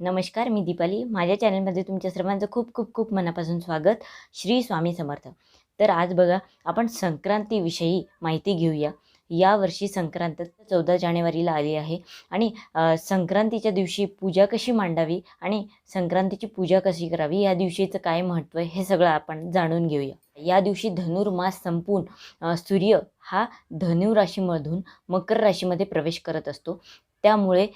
नमस्कार मी दीपाली. माझ्या चॅनलमध्ये तुमच्या सर्वांचं खूप खूप खूप मनापासून स्वागत. श्री स्वामी समर्थ. तर आज बघा आपण संक्रांतीविषयी माहिती घेऊया. यावर्षी संक्रांत चौदा जानेवारीला आली आहे आणि संक्रांतीच्या दिवशी पूजा कशी मांडावी आणि संक्रांतीची पूजा कशी करावी या दिवशीचं काय महत्त्व आहे हे सगळं आपण जाणून घेऊया. या दिवशी धनुर्मास संपून सूर्य हा धनु राशीमधून मकर राशीमध्ये प्रवेश करत असतो. त्यामुळे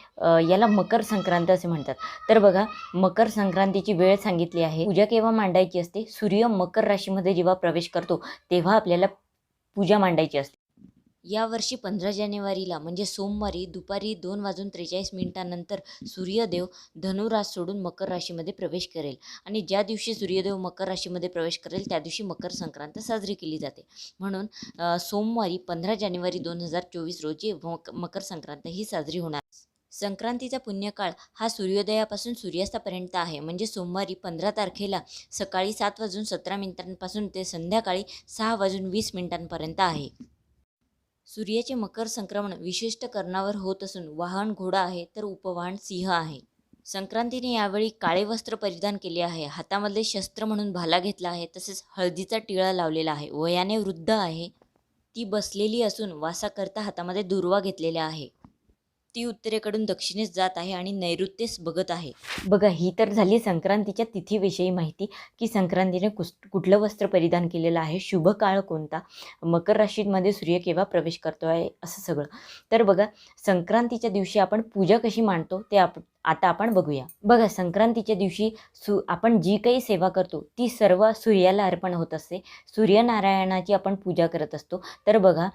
याला मकर संक्रांत असे म्हणतात. तर बघा मकर संक्रांतीची वेळ सांगितली आहे. पूजा केव्हा मांडायची असते? सूर्य मकर राशीमध्ये जेव्हा प्रवेश करतो तेव्हा आपल्याला पूजा मांडायची असते. यावर्षी पंधरा जानेवारीला म्हणजे सोमवारी दुपारी दोन वाजून त्रेचाळीस मिनिटांनंतर सूर्यदेव धनुरास सोडून मकर राशीमध्ये प्रवेश करेल. आणि ज्या दिवशी सूर्यदेव मकर राशीमध्ये प्रवेश करेल त्या दिवशी मकर संक्रांत साजरी केली जाते. म्हणून सोमवारी पंधरा जानेवारी दोन हजार चोवीस रोजी मक मकर संक्रांत ही साजरी होणार. संक्रांतीचा पुण्यकाळ हा सूर्योदयापासून सूर्यास्तापर्यंत आहे. म्हणजे सोमवारी पंधरा तारखेला सकाळी सात वाजून सतरा मिनिटांपासून ते संध्याकाळी सहा वाजून वीस मिनिटांपर्यंत आहे. सूर्याचे मकर संक्रमण विशिष्ट कर्णावर होत असून वाहन घोडा आहे तर उपवाहन सिंह आहे. संक्रांतीने यावेळी काळे वस्त्र परिधान केले आहे. हातामधले शस्त्र म्हणून भाला घेतला आहे. तसेच हळदीचा टिळा लावलेला आहे. वयाने वृद्ध आहे. ती बसलेली असून वासाकरता हातामध्ये दुर्वा घेतलेला आहे. ती उत्तरेकडून दक्षिणेस जात आहे आणि नैऋत्येस बघत आहे. बघा ही तर झाली संक्रांतीच्या तिथीविषयी माहिती की संक्रांतीने कुस कुठलं वस्त्र परिधान केलेलं आहे शुभ काळ कोणता मकर राशीमध्ये सूर्य केव्हा प्रवेश करतो आहे असं सगळं. तर बघा संक्रांतीच्या दिवशी आपण पूजा कशी मांडतो ते आप आता आपण बघूया. बघा संक्रांतीच्या दिवशी सु आपण जी काही सेवा करतो ती सर्व सूर्याला अर्पण होत असते. सूर्यनारायणाची आपण पूजा करत असतो. तर बघा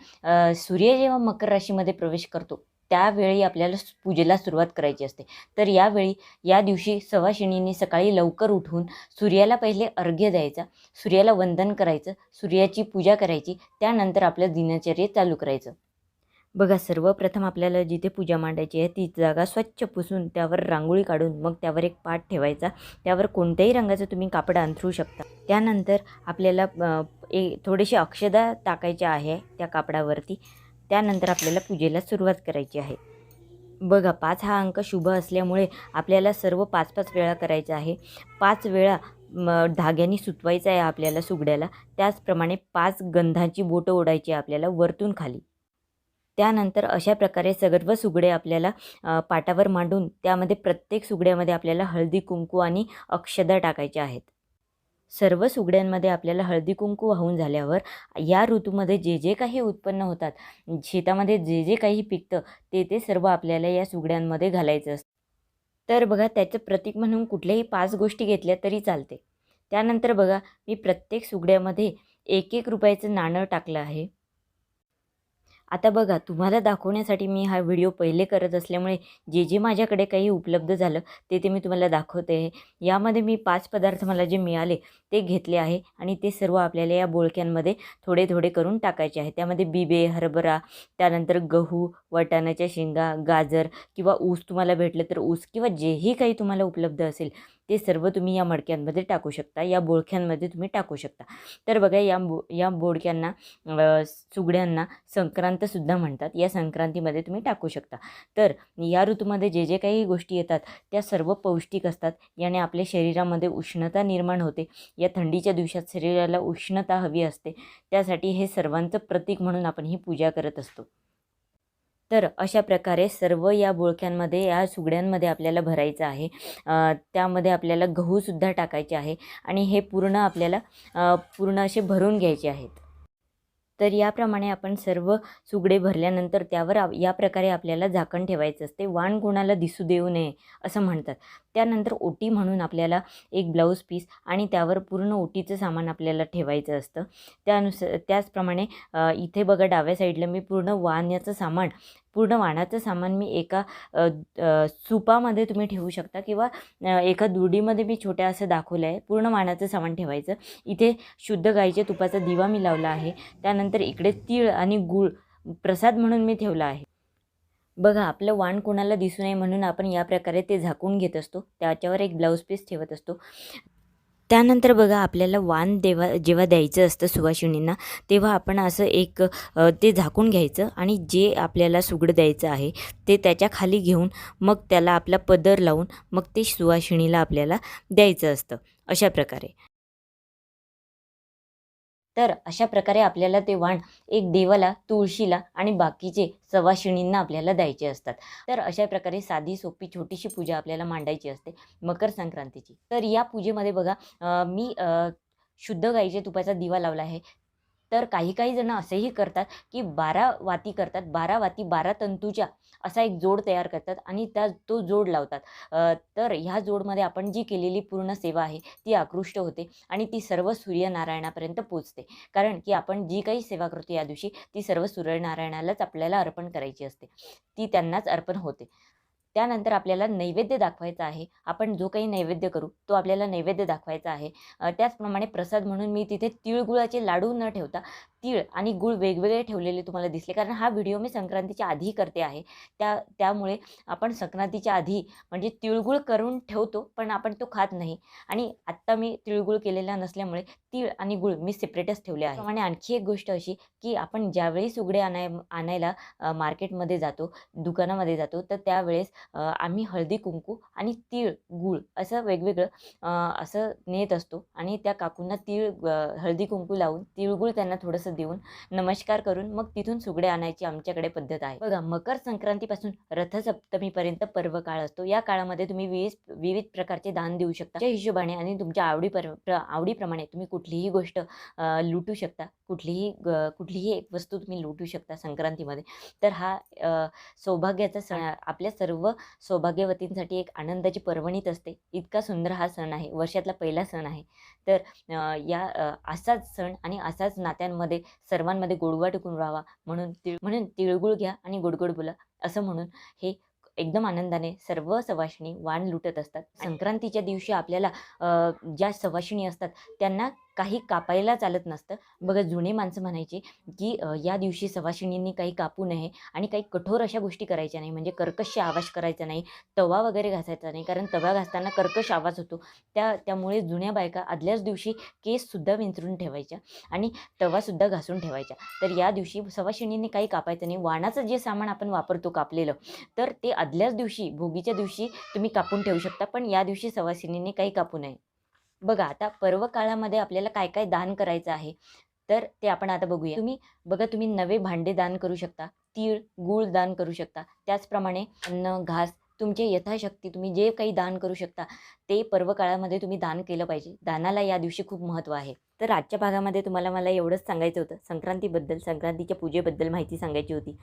सूर्य जेव्हा मकर राशीमध्ये प्रवेश करतो त्यावेळी आपल्याला पूजेला सुरुवात करायची असते. तर यावेळी या दिवशी सवाशिणीने सकाळी लवकर उठून सूर्याला पहिले अर्घ्य द्यायचा सूर्याला वंदन करायचं सूर्याची पूजा करायची त्यानंतर आपलं दिनचर्या चालू करायचं. बघा सर्वप्रथम आपल्याला जिथे पूजा मांडायची आहे ती जागा स्वच्छ पुसून त्यावर रांगोळी काढून मग त्यावर एक पाट ठेवायचा. त्यावर कोणत्याही रंगाचं तुम्ही कापड अंथरू शकता. त्यानंतर आपल्याला ए थोडेसे अक्षदा टाकायचे आहे त्या कापडावरती. त्यानंतर आपल्याला पूजेला सुरुवात करायची आहे. बघा पाच हा अंक शुभ असल्यामुळे आपल्याला सर्व पाच पाच वेळा करायचं आहे. पाच वेळा म, धाग्याने सुतवायचं आहे आपल्याला सुगड्याला. त्याचप्रमाणे पाच गंधाची बोटं ओढायची आहे आपल्याला वरतून खाली. त्यानंतर अशा प्रकारे सर्व सुगडे आपल्याला पाटावर मांडून त्यामध्ये प्रत्येक सुगड्यामध्ये आपल्याला हळदी कुंकू आणि अक्षदा टाकायच्या आहेत. सर्व सुगड्यांमध्ये आपल्याला हळदी कुंकू वाहून झाल्यावर या ऋतूमध्ये जे जे काही उत्पन्न होतात शेतामध्ये जे जे काही पिकतं ते ते सर्व आपल्याला या सुगड्यांमध्ये घालायचं असतं. तर बघा त्याचं प्रतीक म्हणून कुठल्याही पाच गोष्टी घेतल्या तरी चालते. त्यानंतर बघा मी प्रत्येक सुगड्यामध्ये एक एक रुपयाचं नाणं टाकलं आहे. आता बघा तुम्हाला दाखवण्यासाठी मी हा व्हिडिओ पहिले करत असल्यामुळे जे जे माझ्याकडे काही उपलब्ध झालं ते ते मी तुम्हाला दाखवते. आहे यामध्ये मी पाच पदार्थ मला जे मिळाले ते घेतले आहे आणि ते सर्व आपल्याला या बोळक्यांमध्ये थोडे थोडे करून टाकायचे आहे. त्यामध्ये बिबे हरभरा त्यानंतर गहू वाटाण्याच्या शेंगा गाजर किंवा ऊस तुम्हाला भेटलं तर ऊस किंवा जेही काही तुम्हाला उपलब्ध असेल ते सर्व तुम्ही या मडक्यांमध्ये टाकू शकता या बोळक्यांमध्ये तुम्ही टाकू शकता. तर बघा या बो या बोडक्यांना सुगड्यांना संक्रांतसुद्धा म्हणतात. या संक्रांतीमध्ये तुम्ही टाकू शकता. तर या ऋतूमध्ये जे जे काही गोष्टी येतात त्या सर्व पौष्टिक असतात. याने आपल्या शरीरामध्ये उष्णता निर्माण होते. या थंडीच्या दिवसात शरीराला उष्णता हवी असते. त्यासाठी हे सर्वांचं प्रतीक म्हणून आपण ही पूजा करत असतो. तर अशा प्रकारे सर्व या बोळक्यांमध्ये या सुगड्यांमध्ये आपल्याला भरायचं आहे. त्यामध्ये आपल्याला गहूसुद्धा टाकायचे आहे आणि हे पूर्ण आपल्याला पूर्ण असे भरून घ्यायचे आहेत. तर याप्रमाणे आपण सर्व सुगडे भरल्यानंतर त्यावर या प्रकारे आपल्याला झाकण ठेवायचं असते. वाण कोणाला दिसू देऊ नये असं म्हणतात. त्यानंतर ओटी म्हणून आपल्याला एक ब्लाऊज पीस आणि त्यावर पूर्ण ओटीचं सामान आपल्याला ठेवायचं असतं. त्यानुसार त्याचप्रमाणे इथे बघा डाव्या साईडला मी पूर्ण वाण्याचं सामान पूर्ण वाणाचं सामान मी एका सुपामध्ये तुम्ही ठेवू शकता किंवा एका दुर्डीमध्ये मी छोट्या असं दाखवलं आहे पूर्ण वाणाचं सामान ठेवायचं. इथे शुद्ध गाईच्या तुपाचा दिवा मी लावला आहे. त्यानंतर इकडे तीळ आणि गूळ प्रसाद म्हणून मी ठेवला आहे. बघा आपलं वाण कोणाला दिसू नये म्हणून आपण या प्रकारे ते झाकून घेत असतो. त्याच्यावर एक ब्लाऊज पीस ठेवत असतो. त्यानंतर बघा आपल्याला वान देवा जेव्हा द्यायचं असतं सुवासिनींना तेव्हा आपण असं एक ते झाकून घ्यायचं आणि जे आपल्याला सुगडं द्यायचं आहे ते त्याच्याखाली घेऊन मग त्याला आपला पदर लावून मग ते सुवासिनीला आपल्याला द्यायचं असतं. अशा प्रकारे. तर अशा प्रकारे आपल्याला ते वाण एक देवाला तुळशीला आणि बाकीचे सवाशिणींना आपल्याला द्यायचे असतात. तर अशा प्रकारे साधी सोपी छोटीशी पूजा आपल्याला मांडायची असते मकर संक्रांतीची. तर या पूजेमध्ये बघा मी शुद्ध गाईच्या तुपाचा दिवा लावला आहे. तर काही काही जण असेही करतात की बारा वाती करतात. बारा वाती बारा तंतूच्या असा एक जोड तयार करतात आणि त्या तो जोड लावतात. तर ह्या जोडमध्ये आपण जी केलेली पूर्ण सेवा आहे ती आकृष्ट होते आणि ती सर्व सूर्यनारायणापर्यंत पोचते. कारण की आपण जी काही सेवा करतो या दिवशी ती सर्व सूर्यनारायणालाच आपल्याला अर्पण करायची असते. ती त्यांनाच अर्पण होते. त्यानंतर आपल्याला नैवेद्य दाखवायचा आहे. आपण जो काही नैवेद्य करू तो आपल्याला नैवेद्य दाखवायचा आहे. त्याचप्रमाणे प्रसाद म्हणून मी तिथे तिळगुळाचे लाडू न ठेवता तीळ आणि गुळ वेगवेगळे ठेवलेले तुम्हाला दिसले. कारण हा व्हिडिओ मी संक्रांतीच्या आधी करते आहे. त्या त्यामुळे आपण संक्रांतीच्या आधी म्हणजे तिळगुळ करून ठेवतो पण आपण तो खात नाही. आणि आत्ता मी तिळगुळ केलेला नसल्यामुळे तीळ आणि गुळ मी सेपरेटच ठेवले आहे. आणि आणखी एक गोष्ट अशी की आपण ज्यावेळी सुगडे आणाय आणायला मार्केटमध्ये जातो दुकानामध्ये जातो तर त्यावेळेस आम्ही हळदी कुंकू आणि तीळ गूळ असं वेगवेगळं असं नेत असतो. आणि त्या काकूंना तीळ हळदी कुंकू लावून तिळगुळ त्यांना थोडंसं देऊन नमस्कार करून मग तिथून सुगडे आणायची आमच्याकडे पद्धत आहे. बघा मकर संक्रांतीपासून रथसप्तमीपर्यंत पर्व काळ असतो. या काळामध्ये तुम्ही विविध विविध प्रकारचे दान देऊ शकता. त्या हिशोबाने आणि तुमच्या आवडी पर आवडीप्रमाणे तुम्ही कुठलीही गोष्ट लुटू शकता. कुठलीही कुठलीही एक वस्तू तुम्ही लुटू शकता संक्रांतीमध्ये. तर हा सौभाग्याचा सण आपल्या सर्व सौभाग्यवतींसाठी एक आनंदाची पर्वणीत असते. इतका सुंदर हा सण आहे. वर्षातला पहिला सण आहे. तर या असाच सण आणि असाच नात्यांमध्ये सर्वांमध्ये गोडवा टिकून राहावा म्हणून तिळ म्हणून तिळगुळ घ्या आणि गोडगोड बोला. असं म्हणून हे एकदम आनंदाने सर्व सवाशिणी वाण लुटत असतात. संक्रांतीच्या दिवशी आपल्याला ज्या सवाशिणी असतात त्यांना काही कापायला चालत नसतं. बघा जुने माणसं म्हणायचे की या दिवशी सवाशिणींनी काही कापू नये आणि काही कठोर अशा गोष्टी करायच्या नाही. म्हणजे कर्कश आवाज करायचा नाही तवा वगैरे घासायचा नाही. कारण तवा घासताना कर्कश आवाज होतो. त्या त्यामुळे जुन्या बायका आदल्याच दिवशी केससुद्धा विंचरून ठेवायच्या आणि तवासुद्धा घासून ठेवायच्या. तर या दिवशी सवाशिणींनी काही कापायचं नाही. वाणाचं जे सामान आपण वापरतो कापलेलं तर ते आदल्याच दिवशी भोगीच्या दिवशी तुम्ही कापून ठेवू शकता. पण या दिवशी सवाशिणींनी काही कापू नये. बघा आता पर्व काळामध्ये आपल्याला काय काय दान करायचं आहे तर ते आपण आता बघूया. तुम्ही बघा तुम्ही नवे भांडे दान करू शकता तीळ गूळ दान करू शकता. त्याचप्रमाणे अन्न घास तुमचे यथाशक्ती तुम्ही जे काही दान करू शकता ते पर्व काळामध्ये तुम्ही दान केलं पाहिजे. दानाला या दिवशी खूप महत्त्व आहे. तर आजच्या भागामध्ये तुम्हाला मला एवढंच सांगायचं होतं. संक्रांतीबद्दल संक्रांतीच्या पूजेबद्दल माहिती सांगायची होती.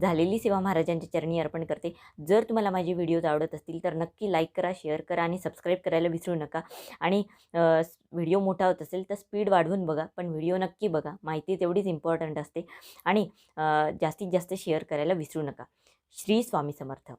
झालेली सेवा महाराजांच्या चरणी अर्पण करते. जर तुम्हाला माझे व्हिडिओज आवडत असतील तर नक्की लाईक करा शेअर करा आणि सबस्क्राईब करायला विसरू नका. आणि व्हिडिओ मोठा होत असेल तर स्पीड वाढवून बघा पण व्हिडिओ नक्की बघा. माहिती तेवढीच इम्पॉर्टंट असते. आणि जास्तीत जास्त शेअर करायला विसरू नका. श्री स्वामी समर्थ.